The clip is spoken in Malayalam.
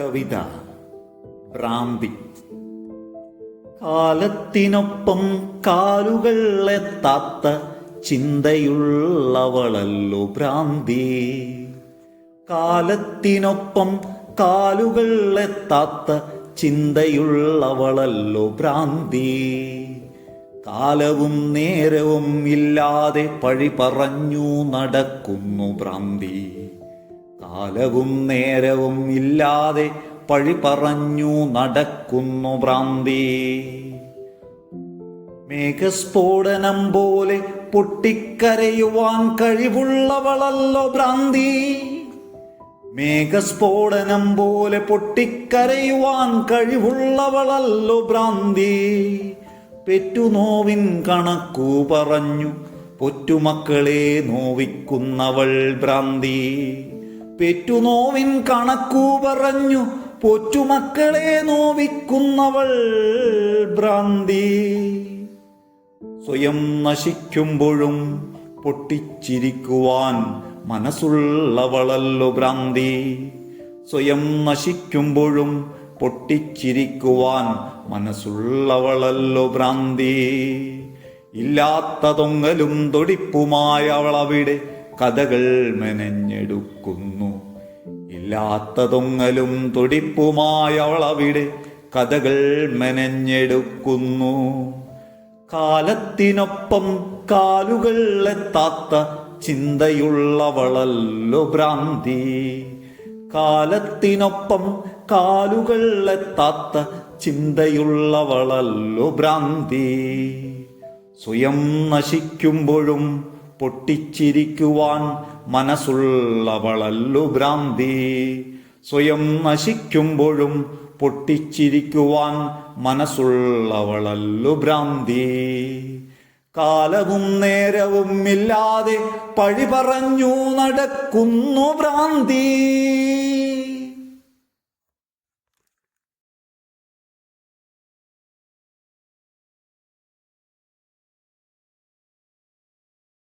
കവിത ഭ്രാന്തി കാലത്തിനൊപ്പം കാലുകൾ എത്താത്ത ചിന്തയുള്ളവളല്ലോ ഭ്രാന്തി കാലത്തിനൊപ്പം കാലുകൾ എത്താത്ത ചിന്തയുള്ളവളല്ലോ ഭ്രാന്തി കാലവും നേരവും ഇല്ലാതെ പഴി പറഞ്ഞു നടക്കുന്നു ഭ്രാന്തി കാലവും നേരവും ഇല്ലാതെ പഴി പറഞ്ഞു നടക്കുന്നു ഭ്രാന്തി. മേഘസ്ഫോടനം പോലെ പൊട്ടിക്കരയുവാൻ കഴിവുള്ളവളല്ലോ ഭ്രാന്തി. മേഘസ്ഫോടനം പോലെ പൊട്ടിക്കരയുവാൻ കഴിവുള്ളവളല്ലോ ഭ്രാന്തി. പെറ്റുനോവിൻ കണക്കു പറഞ്ഞു പൊറ്റുമക്കളെ നോവിക്കുന്നവൾ ഭ്രാന്തി. പെറ്റുനോവിൻ കണക്കു പറഞ്ഞു പൊറ്റുമക്കളെ നോവിക്കുന്നവൾ ഭ്രാന്തി. സ്വയം നശിക്കുമ്പോഴും പൊട്ടിച്ചിരിക്കുവാൻ മനസ്സുള്ളവളല്ലോ ഭ്രാന്തി. സ്വയം നശിക്കുമ്പോഴും പൊട്ടിച്ചിരിക്കുവാൻ മനസ്സുള്ളവളല്ലോ ഭ്രാന്തി. ഇല്ലാത്തതൊങ്ങലും തൊടിപ്പുമായ അവളവിടെ കഥകൾ മെനഞ്ഞെടുക്കുന്നു. ഇല്ലാത്തതൊങ്ങലും തൊടിപ്പുമായി അവളവിടെ കഥകൾ മെനഞ്ഞെടുക്കുന്നു. കാലത്തിനൊപ്പം കാലുകൾ എത്താത്ത ചിന്തയുള്ളവളല്ലോ ഭ്രാന്തി. കാലത്തിനൊപ്പം കാലുകൾ എത്താത്ത ചിന്തയുള്ളവളല്ലോ ഭ്രാന്തി. സ്വയം നശിക്കുമ്പോഴും പൊട്ടിച്ചിരിക്കുവാൻ മനസ്സുള്ളവളല്ലു ഭ്രാന്തി. സ്വയം നശിക്കുമ്പോഴും പൊട്ടിച്ചിരിക്കുവാൻ മനസ്സുള്ളവളല്ലു ഭ്രാന്തി. കാലവും നേരവും ഇല്ലാതെ പഴി പറഞ്ഞു നടക്കുന്നു ഭ്രാന്തി.